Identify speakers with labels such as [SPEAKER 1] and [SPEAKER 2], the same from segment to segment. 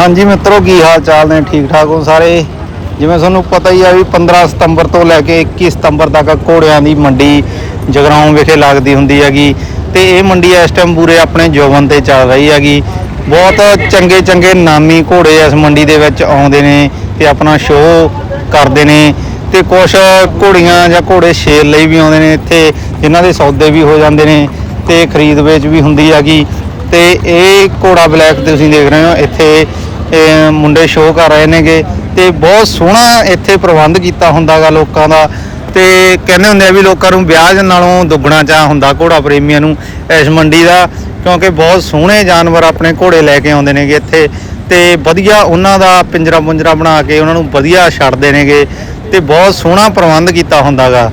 [SPEAKER 1] ਹਾਂਜੀ ਮਿੱਤਰੋ, ਕੀ ਹਾਲ ਚਾਲ ਨੇ? ਠੀਕ ਠਾਕ ਹੋ ਸਾਰੇ? ਜਿਵੇਂ ਤੁਹਾਨੂੰ ਪਤਾ ਹੀ ਆ ਵੀ 15 ਸਤੰਬਰ ਤੋਂ ਲੈ ਕੇ 21 ਸਤੰਬਰ ਤੱਕ ਘੋੜਿਆਂ ਦੀ ਮੰਡੀ ਜਗਰਾਉਂ ਵਿਖੇ ਲੱਗਦੀ ਹੁੰਦੀ ਹੈਗੀ ਤੇ ਇਹ ਮੰਡੀ ਇਸ ਟਾਈਮ ਪੂਰੇ ਆਪਣੇ ਜੋਬਨ ਤੇ ਚੱਲ ਰਹੀ ਹੈਗੀ। ਬਹੁਤ ਚੰਗੇ ਚੰਗੇ ਨਾਮੀ ਘੋੜੇ ਇਸ ਮੰਡੀ ਦੇ ਵਿੱਚ ਆਉਂਦੇ ਨੇ ਤੇ ਆਪਣਾ ਸ਼ੋਅ ਕਰਦੇ ਨੇ ਤੇ ਕੁਝ ਘੋੜੀਆਂ ਜਾਂ ਘੋੜੇ ਸ਼ੇਰ ਲਈ ਵੀ ਆਉਂਦੇ ਨੇ ਇੱਥੇ, ਜਿਨ੍ਹਾਂ ਦੇ ਸੌਦੇ ਵੀ ਹੋ ਜਾਂਦੇ ਨੇ ਤੇ ਖਰੀਦ ਵੇਚ ਵੀ ਹੁੰਦੀ ਹੈਗੀ। ਤੇ ਇਹ ਘੋੜਾ ਬਲੈਕ ਤੁਸੀਂ ਦੇਖ ਰਹੇ ਹੋ, ਇੱਥੇ ਮੁੰਡੇ ਸ਼ੋਅ ਕਰ ਰਹੇ ਨੇਗੇ ਤੇ ਬਹੁਤ ਸੋਹਣਾ ਇੱਥੇ ਪ੍ਰਬੰਧ ਕੀਤਾ ਹੁੰਦਾਗਾ ਲੋਕਾਂ ਦਾ ਤੇ ਕਹਿੰਦੇ ਹੁੰਦੇ ਆ ਵੀ ਲੋਕਾਂ ਨੂੰ ਵਿਆਹ ਨਾਲੋਂ ਦੁੱਗਣਾ ਚਾਹ ਹੁੰਦਾ ਘੋੜਾ ਪ੍ਰੇਮੀਆਂ ਨੂੰ ਇਸ ਮੰਡੀ ਦਾ, ਕਿਉਂਕਿ ਬਹੁਤ ਸੋਹਣੇ ਜਾਨਵਰ ਆਪਣੇ ਘੋੜੇ ਲੈ ਕੇ ਆਉਂਦੇ ਨੇਗੇ ਇੱਥੇ ਤੇ ਵਧੀਆ ਉਹਨਾਂ ਦਾ ਪਿੰਜਰਾ ਪੁੰਜਰਾ ਬਣਾ ਕੇ ਉਹਨਾਂ ਨੂੰ ਵਧੀਆ ਛੱਡਦੇ ਨੇਗੇ ਤੇ ਬਹੁਤ ਸੋਹਣਾ ਪ੍ਰਬੰਧ ਕੀਤਾ ਹੁੰਦਾਗਾ।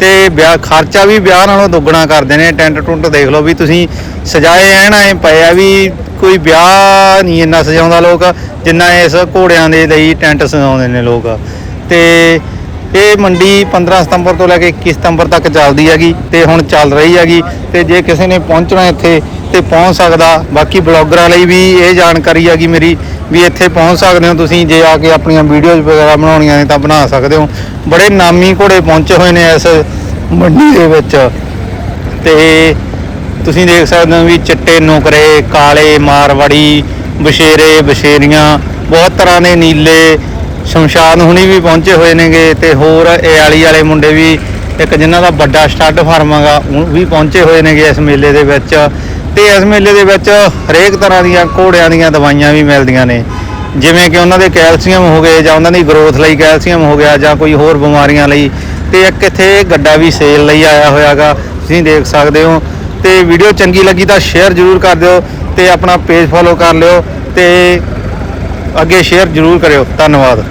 [SPEAKER 1] ਤੇ ਵਿਆਹ ਖਰਚਾ ਵੀ ਵਿਆਹ ਨਾਲੋਂ ਦੁੱਗਣਾ ਕਰਦੇ ਨੇ, ਟੈਂਟ ਟੁੰਟ ਦੇਖ ਲਓ ਵੀ ਤੁਸੀਂ ਸਜਾਏ ਐਨ ਐ ਪਏ ਆ ਵੀ ਕੋਈ ਵਿਆਹ ਨਹੀਂ ਇੰਨਾ ਸਜਾਉਂਦਾ ਲੋਕ, ਜਿੰਨਾ ਇਸ ਘੋੜਿਆਂ ਦੇ ਲਈ ਟੈਂਟ ਸਜਾਉਂਦੇ ਨੇ ਲੋਕ। ਤੇ ਇਹ ਮੰਡੀ 15 ਸਤੰਬਰ ਤੋਂ ਲੈ ਕੇ 21 ਸਤੰਬਰ ਤੱਕ ਚੱਲਦੀ ਹੈਗੀ ਤੇ ਹੁਣ ਚੱਲ ਰਹੀ ਹੈਗੀ ਤੇ ਜੇ ਕਿਸੇ ਨੇ ਪਹੁੰਚਣਾ ਇੱਥੇ ਤੇ ਪਹੁੰਚ ਸਕਦਾ। ਬਾਕੀ ਬਲੌਗਰਾਂ ਲਈ ਵੀ ਇਹ ਜਾਣਕਾਰੀ ਹੈਗੀ ਮੇਰੀ ਵੀ ਇੱਥੇ ਪਹੁੰਚ ਸਕਦੇ ਹੋ ਤੁਸੀਂ, ਜੇ ਆ ਕੇ ਆਪਣੀਆਂ ਵੀਡੀਓਜ਼ ਵਗੈਰਾ ਬਣਾਉਣੀਆਂ ਨੇ ਤਾਂ ਬਣਾ ਸਕਦੇ ਹੋ। ਬੜੇ ਨਾਮੀ ਘੋੜੇ ਪਹੁੰਚੇ ਹੋਏ ਨੇ ਇਸ ਮੰਡੀ ਦੇ ਵਿੱਚ। ਤੇ ਤੁਸੀਂ ਦੇਖ ਸਕਦੇ ਹੋ ਵੀ ਚਿੱਟੇ ਨੁਕਰੇ, ਕਾਲੇ ਮਾਰਵਾੜੀ ਬਸ਼ੇਰੇ ਬਸ਼ੇਰੀਆਂ ਬਹੁਤ ਤਰ੍ਹਾਂ ਦੇ ਨੀਲੇ ਸ਼ਮਸ਼ਾਨ ਹੁਣੀ ਵੀ ਪਹੁੰਚੇ ਹੋਏ ਨੇਗੇ। ਤੇ ਹੋਰ ਇਹ ਆਲੀ ਵਾਲੇ ਮੁੰਡੇ ਵੀ, ਇੱਕ ਜਿਨ੍ਹਾਂ ਦਾ ਵੱਡਾ ਸਟੱਡ ਫਾਰਮ ਹੈਗਾ, ਉਹ ਵੀ ਪਹੁੰਚੇ ਹੋਏ ਨੇਗੇ ਇਸ ਮੇਲੇ ਦੇ ਵਿੱਚ। ਤੇ ਇਸ ਮੇਲੇ ਦੇ ਵਿੱਚ ਹਰੇਕ ਤਰ੍ਹਾਂ ਦੀਆਂ ਘੋੜਿਆਂ ਦੀਆਂ ਦਵਾਈਆਂ ਵੀ ਮਿਲਦੀਆਂ ਨੇ। ਜਿਵੇਂ ਕਿ ਉਹਨਾਂ ਦੇ ਕੈਲਸ਼ੀਅਮ ਹੋ ਗਏ ਜਾਂ ਉਹਨਾਂ ਦੀ ਗਰੋਥ ਲਈ ਕੈਲਸ਼ੀਅਮ ਹੋ ਗਿਆ ਜਾਂ ਕੋਈ ਹੋਰ ਬਿਮਾਰੀਆਂ ਲਈ। ਤੇ ਇੱਕ ਇੱਥੇ ਗੱਡਾ ਵੀ ਸੇਲ ਲਈ ਆਇਆ ਹੋਇਆਗਾ, ਤੁਸੀਂ ਦੇਖ ਸਕਦੇ ਹੋ। ਤੇ ਵੀਡੀਓ ਚੰਗੀ ਲੱਗੀ ਤਾਂ ਸ਼ੇਅਰ ਜ਼ਰੂਰ ਕਰ ਦਿਓ ਤੇ ਆਪਣਾ ਪੇਜ ਫੋਲੋ ਕਰ ਲਿਓ ਤੇ ਅੱਗੇ ਸ਼ੇਅਰ ਜ਼ਰੂਰ ਕਰਿਓ। ਧੰਨਵਾਦ।